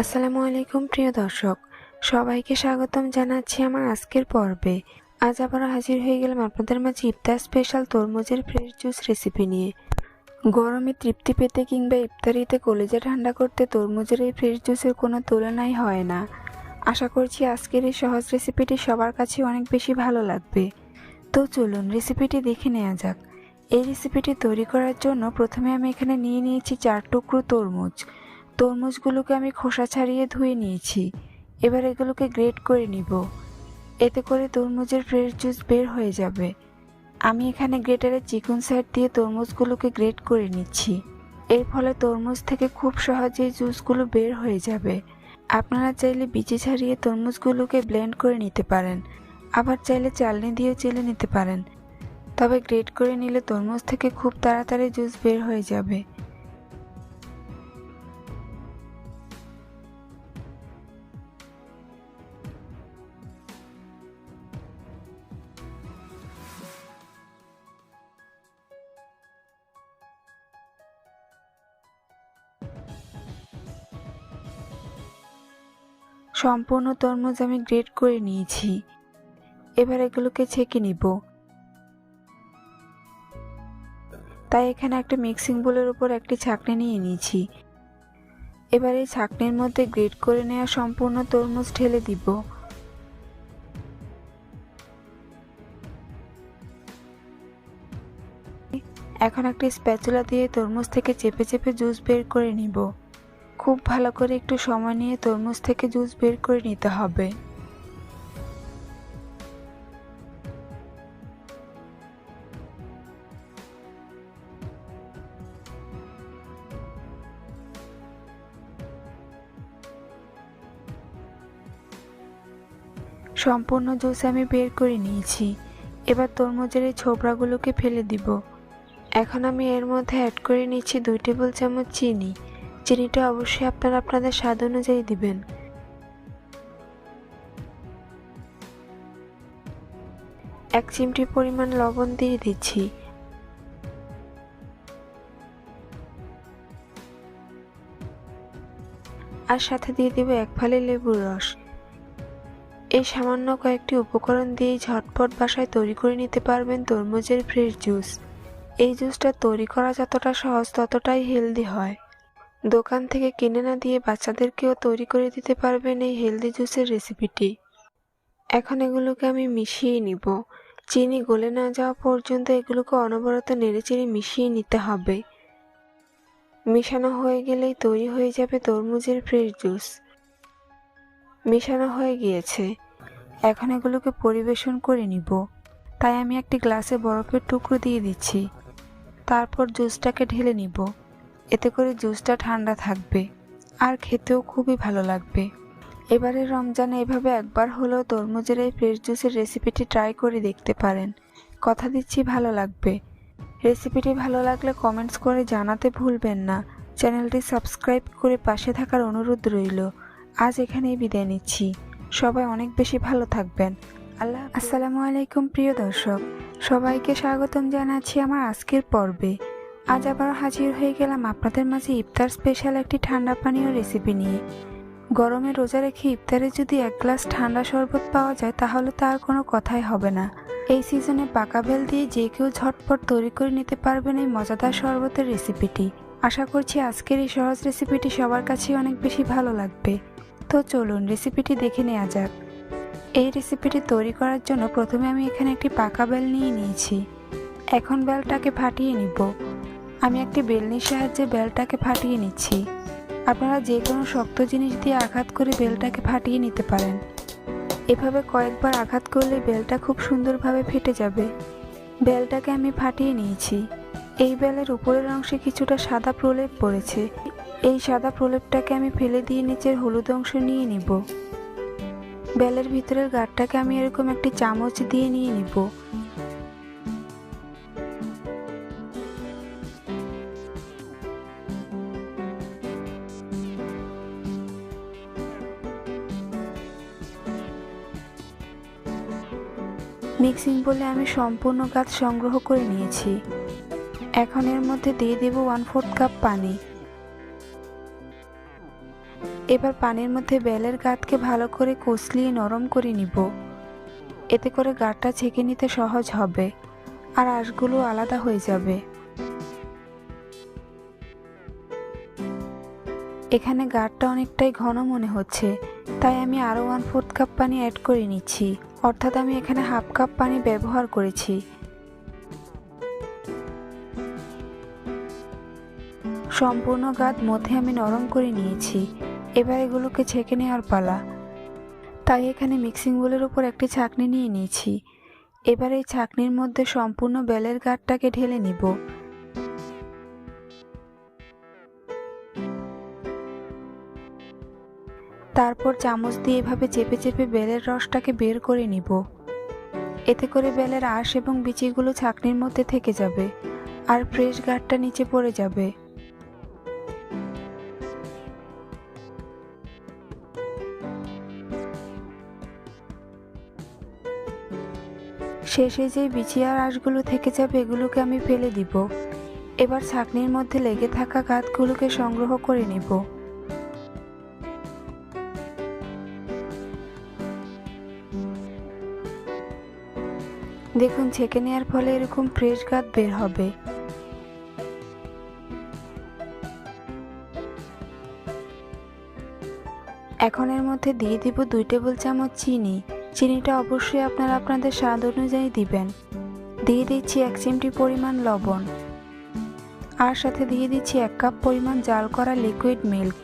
আসসালামু আলাইকুম, প্রিয় দর্শক। সবাইকে স্বাগতম জানাচ্ছি আমার আজকের পর্বে। আজ আবার হাজির হয়ে গেলাম আপনাদের মাঝে ইফতার স্পেশাল তরমুজের ফ্রেশ জুস রেসিপি নিয়ে। গরমে তৃপ্তি পেতে কিংবা ইফতারিতে কলেজে ঠান্ডা করতে তরমুজের এই ফ্রেশ জুসের কোনো তুলনাই হয় না। আশা করছি আজকের এই সহজ রেসিপিটি সবার কাছে অনেক বেশি ভালো লাগবে। তো চলুন রেসিপিটি দেখে নেওয়া যাক। এই রেসিপিটি তৈরি করার জন্য প্রথমে আমি এখানে নিয়ে নিয়েছি চার টুকরো তরমুজ। তরমুজগুলোকে আমি খোসা ছাড়িয়ে ধুয়ে নিয়েছি। এবার এগুলোকে গ্রেট করে নিব। এতে করে তরমুজের ফ্রেশ জুস বের হয়ে যাবে। আমি এখানে গ্রেটারের চিকন সাইড দিয়ে তরমুজগুলোকে গ্রেট করে নিচ্ছি। এর ফলে তরমুজ থেকে খুব সহজেই জুসগুলো বের হয়ে যাবে। আপনারা চাইলে বিচি ছাড়িয়ে তরমুজগুলোকে ব্লেন্ড করে নিতে পারেন। আবার চাইলে চালনি দিয়েও চেলে নিতে পারেন। তবে গ্রেট করে নিলে তরমুজ থেকে খুব তাড়াতাড়ি জুস বের হয়ে যাবে। সম্পূর্ণ তরমুজ আমি গ্রেট করে নিয়েছি। এবার এগুলোকে ছেঁকে নিব। তাই এখানে একটা মিক্সিং বোলের উপর একটি ছাঁকনি নিয়ে নিয়েছি। এবার এই ছাঁকনির মধ্যে গ্রেট করে নেওয়া সম্পূর্ণ তরমুজ ঢেলে দিব। এখন একটি স্প্যাচুলা দিয়ে তরমুজ থেকে চেপে চেপে জুস বের করে নিব। খুব ভালো করে একটু সময় নিয়ে তরমুজ থেকে জুস বের করে নিতে হবে। সম্পূর্ণ জুস আমি বের করে নিয়েছি। এবার তরমুজের এই ছোবড়াগুলোকে ফেলে দিব। এখন আমি এর মধ্যে অ্যাড করে নিচ্ছি দুই টেবিল চামচ চিনি। চিনিটা অবশ্যই আপনারা আপনাদের স্বাদ অনুযায়ী দিবেন। এক চিমটি পরিমাণ লবণ দিয়ে দিচ্ছি। আর সাথে দিয়ে দিব এক ফালি লেবুর রস। এই সামান্য কয়েকটি উপকরণ দিয়েই ঝটপট বাসায় তৈরি করে নিতে পারবেন তরমুজের ফ্রেশ জুস। এই জুসটা তৈরি করা যতটা সহজ ততটাই হেলদি হয়। দোকান থেকে কিনে না দিয়ে বাচ্চাদেরকেও তৈরি করে দিতে পারবেন এই হেলদি জুসের রেসিপিটি। এখন এগুলোকে আমি মিশিয়ে নিব। চিনি গলে না যাওয়া পর্যন্ত এগুলোকে অনবরত নেড়েচেড়ে মিশিয়ে নিতে হবে। মেশানো হয়ে গেলেই তৈরি হয়ে যাবে তরমুজের ফ্রেশ জুস। মেশানো হয়ে গিয়েছে। এখন এগুলোকে পরিবেশন করে নিব। তাই আমি একটি গ্লাসে বরফের টুকরো দিয়ে দিচ্ছি। তারপর জুসটাকে ঢেলে নিব। এতে করে জুসটা ঠান্ডা থাকবে। আর খেতেও খুবই ভালো লাগবে। এবারে রমজানে এভাবে একবার হলেও তরমুজের এই ফ্রেশ জুসের রেসিপিটি ট্রাই করে দেখতে পারেন। কথা দিচ্ছি, ভালো লাগবে। রেসিপিটি ভালো লাগলে কমেন্টস করে জানাতে ভুলবেন না। চ্যানেলটি সাবস্ক্রাইব করে পাশে থাকার অনুরোধ রইল। আজ এখানেই বিদায় নিচ্ছি। সবাই অনেক বেশি ভালো থাকবেন। আল্লাহ আসসালামু আলাইকুম প্রিয় দর্শক। সবাইকে স্বাগতম জানাচ্ছি আমার আজকের পর্বে। আজ আবার হাজির হয়ে গেলাম আপনাদের মাঝে ইফতার স্পেশাল একটি ঠান্ডা পানীয় রেসিপি নিয়ে। গরমে রোজা রেখে ইফতারে যদি এক গ্লাস ঠান্ডা শরবত পাওয়া যায় তাহলে তো আর কোনো কথাই হবে না। এই সিজনে পাকা বেল দিয়ে যে কেউ ঝটপট তৈরি করে নিতে পারবেন এই মজাদার শরবতের রেসিপিটি আশা করছি আজকের এই সহজ রেসিপিটি সবার কাছেই অনেক বেশি ভালো লাগবে। তো চলুন রেসিপিটি দেখে নেওয়া যাক। এই রেসিপিটি তৈরি করার জন্য প্রথমে আমি এখানে একটি পাকা বেল নিয়ে নিয়েছি। এখন বেলটাকে ফাটিয়ে নিব। আমি একটি বেলনির সাহায্যে বেলটাকে ফাটিয়ে নিচ্ছি। আপনারা যে কোনো শক্ত জিনিস দিয়ে আঘাত করে বেলটাকে ফাটিয়ে নিতে পারেন। এভাবে কয়েকবার আঘাত করলে বেলটা খুব সুন্দরভাবে ফেটে যাবে। বেলটাকে আমি ফাটিয়ে নিয়েছি। এই বেলের উপরের অংশে কিছুটা সাদা প্রলেপ পড়েছে। এই সাদা প্রলেপটাকে আমি ফেলে দিয়ে নিচের হলুদ অংশ নিয়ে নিব। বেলের ভিতরের গাঠটাকে আমি এরকম একটি চামচ দিয়ে নিয়ে নিব। মিক্সিং বলে আমি সম্পূর্ণ গাছ সংগ্রহ করে নিয়েছি। এখন এর মধ্যে দিয়ে দেব ওয়ান ফোর্থ কাপ পানি। এবার পানির মধ্যে বেলের গাঁতকে ভালো করে কষলিয়ে নরম করে নিব। এতে করে গাঁটটা ছেঁকে নিতে সহজ হবে আর আঁশগুলো আলাদা হয়ে যাবে। এখানে গাঢ়টা অনেকটাই ঘন মনে হচ্ছে, তাই আমি আরও ওয়ান ফোর্থ কাপ পানি অ্যাড করে নিচ্ছি, অর্থাৎ আমি এখানে হাফ কাপ পানি ব্যবহার করেছি। সম্পূর্ণ গাদ মধ্যে আমি নরম করে নিয়েছি এবার এগুলোকে ছেঁকে নেওয়ার পালা। তাই এখানে মিক্সিং বোলের উপর একটি ছাঁকনি নিয়ে নিয়েছি। এবার এই ছাঁকনির মধ্যে সম্পূর্ণ বেলের গাঁটটাকে ঢেলে নিব। তারপর চামচ দিয়ে এভাবে চেপে চেপে বেলের রসটাকে বের করে নিব। এতে করে বেলের আঁশ এবং বিচিগুলো ছাকনির মধ্যে থেকে যাবে, আর ফ্রেশ গাঁটটা নিচে পড়ে যাবে। শেষে যে বিচি আর আঁশগুলো থেকে যাবে, এগুলোকে আমি ফেলে দিব। এবার ছাকনির মধ্যে লেগে থাকা গাঁতগুলোকে সংগ্রহ করে নিব। দেখুন, ছেঁকে নেওয়ার ফলে এরকম ফ্রেশ গাত বের হবে। এখন এর মধ্যে দিয়ে দিব দুই টেবিল চামচ চিনি। চিনিটা অবশ্যই আপনারা আপনাদের স্বাদ অনুযায়ী দিবেন। দিয়ে দিচ্ছি এক চিমটি পরিমাণ লবণ। আর সাথে দিয়ে দিচ্ছি এক কাপ পরিমাণ জাল করা লিকুইড মিল্ক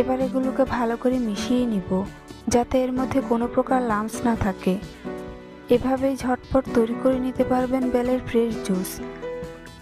এবার এগুলোকে ভালো করে মিশিয়ে নিব, যাতে এর মধ্যে কোনো প্রকার লামস না থাকে। এভাবেই ঝটপট তৈরি করে নিতে পারবেন বেলের ফ্রেশ জুস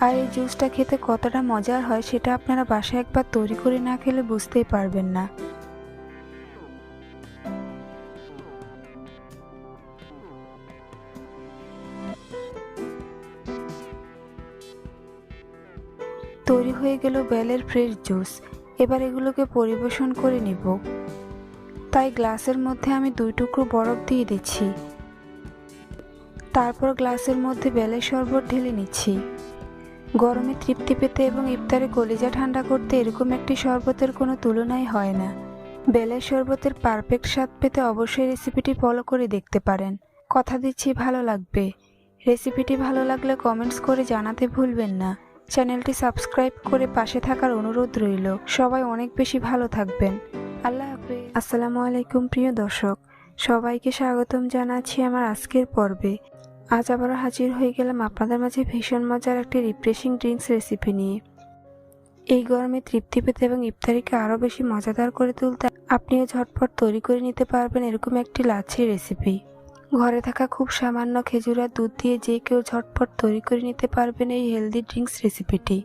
আর এই জুসটা খেতে কতটা মজার হয় সেটা আপনারা বাসায় একবার তৈরি করে না খেলে বুঝতেই পারবেন না। তৈরি হয়ে গেল বেলের ফ্রেশ জুস। এবার এগুলোকে পরিবেশন করে নিব। তাই গ্লাসের মধ্যে আমি দুই টুকরো বরফ দিয়ে দিচ্ছি। তারপর গ্লাসের মধ্যে বেলের শরবত ঢেলে নিচ্ছি। গরমে তৃপ্তি পেতে এবং ইফতারে কলিজা ঠান্ডা করতে এরকম একটি শরবতের কোনো তুলনাই হয় না। বেলের শরবতের পারফেক্ট স্বাদ পেতে অবশ্যই রেসিপিটি ফলো করে দেখতে পারেন। কথা দিচ্ছি, ভালো লাগবে। রেসিপিটি ভালো লাগলে কমেন্টস করে জানাতে ভুলবেন না। চ্যানেলটি সাবস্ক্রাইব করে পাশে থাকার অনুরোধ রইল। সবাই অনেক বেশি ভালো থাকবেন। আল্লাহ হাফেজ। আসসালামু আলাইকুম, প্রিয় দর্শক। সবাইকে স্বাগতম জানাচ্ছি আমার আজকের পর্বে। আজ আবারও হাজির হয়ে গেলাম আপনাদের মাঝে ভীষণ মজার একটি রিফ্রেশিং ড্রিঙ্কস রেসিপি নিয়ে। এই গরমে তৃপ্তি পেতে এবং ইফতারিকে আরও বেশি মজাদার করে তুলতে আপনিও ঝটপট তৈরি করে নিতে পারবেন এরকম একটি লাচ্ছি রেসিপি ঘরে থাকা খুব সামান্য খেজুর আর দুধ দিয়ে যে কেউ ঝটপট তৈরি করে নিতে পারবেন এই হেলদি ড্রিঙ্কস রেসিপিটি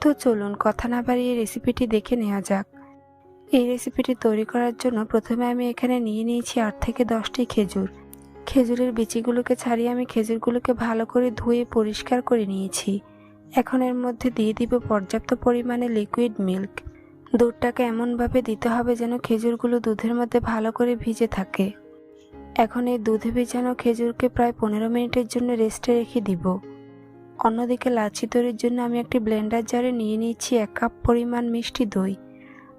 তো চলুন কথা না বাড়িয়ে রেসিপিটি দেখে নেওয়া যাক। এই রেসিপিটি তৈরি করার জন্য প্রথমে আমি এখানে নিয়ে নিয়েছি আট থেকে দশটি খেজুর। খেজুরের বিচিগুলোকে ছাড়িয়ে আমি খেজুরগুলোকে ভালো করে ধুয়ে পরিষ্কার করে নিয়েছি। এখন এর মধ্যে দিয়ে দিব পর্যাপ্ত পরিমাণে লিকুইড মিল্ক দুধটাকে এমনভাবে দিতে হবে যেন খেজুরগুলো দুধের মধ্যে ভালো করে ভিজে থাকে। এখন এই দুধে ভেজানো খেজুরকে প্রায় পনেরো মিনিটের জন্য রেস্টে রেখে দিব। অন্যদিকে লাচি তৈরির জন্য আমি একটি ব্লেন্ডার জারে নিয়ে নিয়েছি এক কাপ পরিমাণ মিষ্টি দই।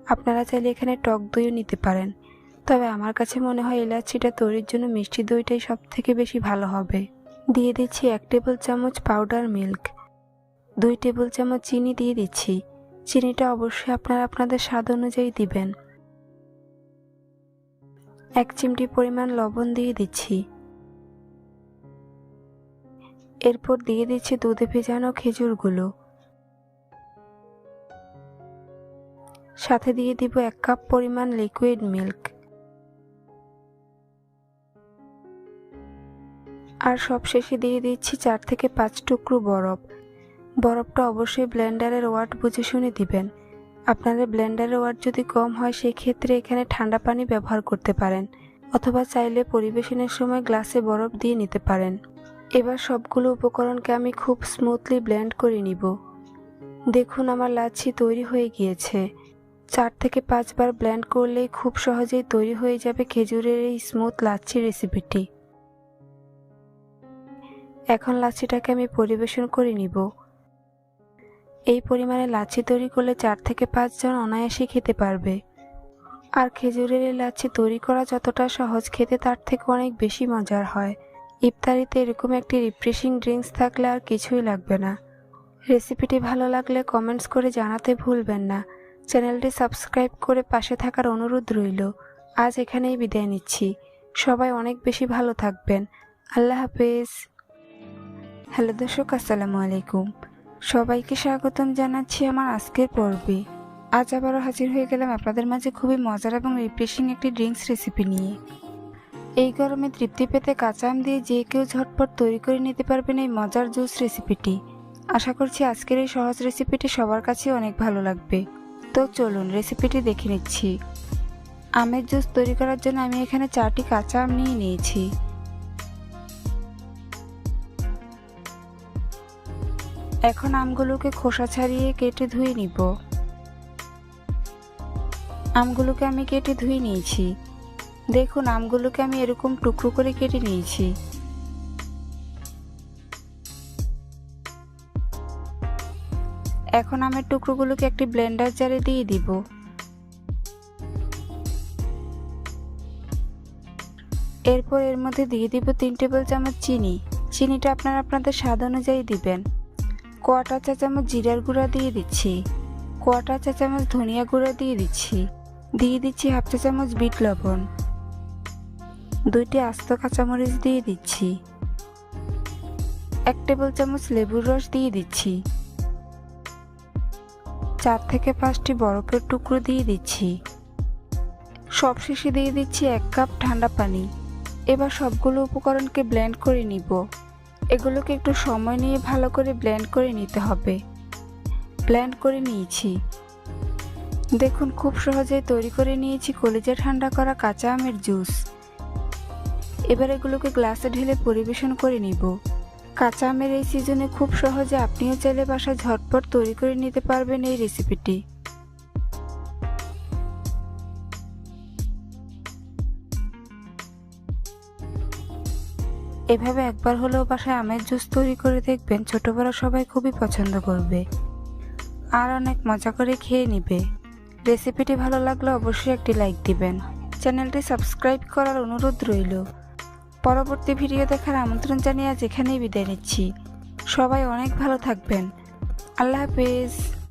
আপনারা চাইলে এখানে টক দইও নিতে পারেন। তবে আমার কাছে মনে হয় এলাচিটা তৈরির জন্য মিষ্টি দইটাই সব থেকে বেশি ভালো হবে। দিয়ে দিচ্ছি এক টেবিল চামচ পাউডার মিল্ক। দুই টেবিল চামচ চিনি দিয়ে দিচ্ছি। চিনিটা অবশ্যই আপনারা আপনাদের স্বাদ অনুযায়ী দিবেন। এক চিমটি পরিমাণ লবণ দিয়ে দিচ্ছি। এরপর দিয়ে দিচ্ছি দুধে ভেজানো খেজুরগুলো। সাথে দিয়ে দিব এক কাপ পরিমাণ লিকুইড মিল্ক আর সবশেষে দিয়ে দিচ্ছি চার থেকে পাঁচ টুকরো বরফ। বরফটা অবশ্যই ব্লেন্ডারের ওয়াট বুঝে শুনে দিবেন। আপনাদের ব্লেন্ডারের ওয়াট যদি কম হয় সেই ক্ষেত্রে এখানে ঠান্ডা পানি ব্যবহার করতে পারেন, অথবা চাইলে পরিবেশনের সময় গ্লাসে বরফ দিয়ে নিতে পারেন। এবার সবগুলো উপকরণকে আমি খুব স্মুথলি ব্লেন্ড করে নিব। দেখুন, আমার লাচ্ছি তৈরি হয়ে গিয়েছে। চার থেকে পাঁচবার ব্লেন্ড করলেই খুব সহজেই তৈরি হয়ে যাবে খেজুরের এই স্মুথ লাচ্ছি রেসিপিটি এখন লাচ্ছিটাকে আমি পরিবেশন করে নিব। এই পরিমাণে লাচ্ছি তৈরি করলে চার থেকে পাঁচজন অনায়াসে খেতে পারবে। আর খেজুরের এই লাচ্ছি তৈরি করা যতটা সহজ, খেতে তার থেকে অনেক বেশি মজার হয়। ইফতারিতে এরকম একটি রিফ্রেশিং ড্রিঙ্কস থাকলে আর কিছুই লাগবে না। রেসিপিটি ভালো লাগলে কমেন্টস করে জানাতে ভুলবেন না। চ্যানেলটি সাবস্ক্রাইব করে পাশে থাকার অনুরোধ রইল। আজ এখানেই বিদায় নিচ্ছি। সবাই অনেক বেশি ভালো থাকবেন। আল্লাহ হাফেজ। হ্যালো দর্শক, আসসালামু আলাইকুম। সবাইকে স্বাগতম জানাচ্ছি আমার আজকের পর্বে। আজ আবারও হাজির হয়ে গেলাম আপনাদের মাঝে খুবই মজার এবং রিফ্রেশিং একটি ড্রিঙ্কস রেসিপি নিয়ে। এই গরমে তৃপ্তি পেতে কাঁচা আম দিয়ে যে কেউ ঝটপট তৈরি করে নিতে পারবেন এই মজার জুস রেসিপিটি আশা করছি আজকের এই সহজ রেসিপিটি সবার কাছে অনেক ভালো লাগবে। তো চলুন রেসিপিটি দেখে নিচ্ছি। আমের জুস তৈরি করার জন্য আমি এখানে চারটি কাঁচা আম নিয়ে নিয়েছি। এখন আমগুলোকে খোসা ছাড়িয়ে কেটে ধুয়ে নিব। আমগুলোকে আমি কেটে ধুয়ে নিয়েছি। দেখুন, আমগুলোকে আমি এরকম টুকরো করে কেটে নিয়েছি। এখন আমের টুকরোগুলোকে একটি ব্লেন্ডার জারে দিয়ে দিব। এরপর এর মধ্যে দিয়ে দিব তিন টেবিল চামচ চিনি। চিনিটা আপনারা আপনাদের স্বাদ অনুযায়ী দিবেন। কোয়াটা চা চামচ জিরার গুঁড়া দিয়ে দিচ্ছি। কোয়াটা চা চামচ ধনিয়া গুঁড়া দিয়ে দিচ্ছি। দিয়ে দিচ্ছি হাফ চা চামচ বিট লবণ। দুইটি আস্ত কাঁচামরিচ দিয়ে দিচ্ছি। এক টেবিল চামচ লেবুর রস দিয়ে দিচ্ছি। চার থেকে পাঁচটি বরফের টুকরো দিয়ে দিচ্ছি। সবশেষে দিয়ে দিচ্ছি এক কাপ ঠান্ডা পানি। এবার সবগুলো উপকরণকে ব্লেন্ড করে নিব। এগুলোকে একটু সময় নিয়ে ভালো করে ব্লেন্ড করে নিতে হবে। ব্লেন্ড করে নিয়েছি। দেখুন, খুব সহজেই তৈরি করে নিয়েছি কলিজা ঠান্ডা করা কাঁচা আমের জুস। এবার এগুলোকে গ্লাসে ঢেলে পরিবেশন করে নিব। কাঁচা আমের এই সিজনে খুব সহজে আপনিও চাইলে বাসায় ঝটপট তৈরি করে নিতে পারবেন এই রেসিপিটি এভাবে একবার হলেও বাসায় আমের জুস তৈরি করে দেখবেন ছোট বড় সবাই খুবই পছন্দ করবে। আর অনেক মজা করে খেয়ে নিবে। রেসিপিটি ভালো লাগলে অবশ্যই একটি লাইক দিবেন। চ্যানেলটি সাবস্ক্রাইব করার অনুরোধ রইল। পরবর্তী ভিডিও দেখার আমন্ত্রণ জানিয়ে আজ এখানেই বিদায় নিচ্ছি। সবাই অনেক ভালো থাকবেন। আল্লাহ হাফেজ।